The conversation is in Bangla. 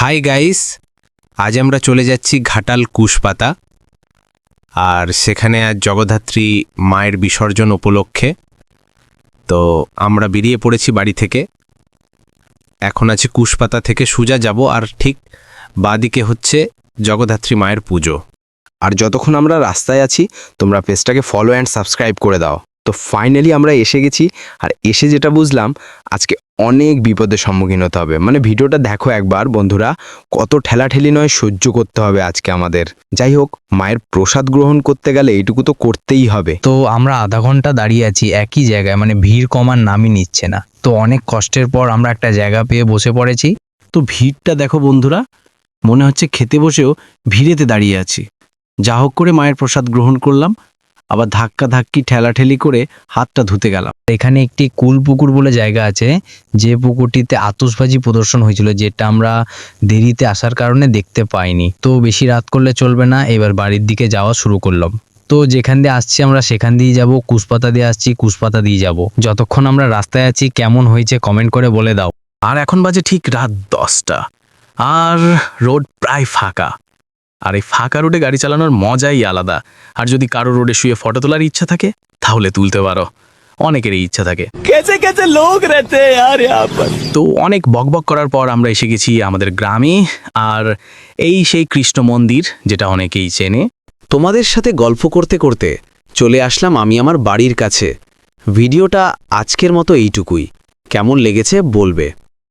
হাই গাইস আজ আমরা চলে যাচ্ছি ঘাটাল কুশপাতা, আর সেখানে আজ জগদ্ধাত্রী মায়ের বিসর্জন উপলক্ষে। তো আমরা বেরিয়ে পড়েছি বাড়ি থেকে। এখন আছে কুশপাতা থেকে সুজা যাব, আর ঠিক বাদিকে হচ্ছে জগদ্ধাত্রী মায়ের পুজো। আর যতক্ষণ আমরা রাস্তায় আছি, তোমরা পেজটাকে ফলো অ্যান্ড সাবস্ক্রাইব করে দাও। তো ফাইনালি আমরা এসে গেছি। আর এসে যেটা বুঝলাম, আজকে অনেক বিপদের সম্মুখীন হতে হবে। মানে ভিডিওটা দেখো একবার বন্ধুরা, কত ঠেলাঠেলি নয়, সহ্য করতে হবে আজকে আমাদের। যাই হোক, মায়ের প্রসাদ গ্রহণ করতে গেলে এইটুকু তো করতেই হবে। তো আমরা আধা ঘণ্টা দাঁড়িয়ে আছি, একই জায়গায় মানে ভিড় কমার নামই নিচ্ছে না। তো অনেক কষ্টের পর আমরা একটা জায়গা পেয়ে বসে পড়েছি। তো ভিড়টা দেখো বন্ধুরা, মনে হচ্ছে খেতে বসেও ভিড়েতে দাঁড়িয়ে আছি। যা হোক করে মায়ের প্রসাদ গ্রহণ করলাম। আবার ধাক্কা ধাক্কি ঠেলাঠেলি করে হাতটা ধুতে গেলাম। এখানে একটি কুল পুকুর বলে জায়গা আছে, যে পুকুরটিতে আতশবাজি প্রদর্শন হয়েছিল, যেটা আমরা দেরিতে আসার কারণে দেখতে পাইনি। তো বেশি রাত করলে চলবে না, এবার বাড়ির দিকে যাওয়া শুরু করলাম। তো যেখান দিয়ে আসছি আমরা সেখান দিয়ে যাব, কুশপাতা দিয়ে আসছি, কুশপাতা দিয়ে যাব। যতক্ষণ আমরা রাস্তায় আছি, কেমন হয়েছে কমেন্ট করে বলে দাও। আর এখন বাজে ঠিক রাত দশটা, আর রোড প্রায় ফাঁকা। আর এই ফাঁকা রোডে গাড়ি চালানোর মজাই আলাদা। আর যদি কারও রোডে শুয়ে ফটো তোলার ইচ্ছা থাকে তাহলে তুলতে পারো। অনেকেরই ইচ্ছা থাকে। কেছে কেছে লোক রেতে আর তো অনেক বকবক করার পর আমরা এসে গেছি আমাদের গ্রামে। আর এই সেই কৃষ্ণ মন্দির যেটা অনেকেই চেনে। তোমাদের সাথে গল্প করতে করতে চলে আসলাম আমি আমার বাড়ির কাছে। ভিডিওটা আজকের মতো এইটুকুই। কেমন লেগেছে বলবে।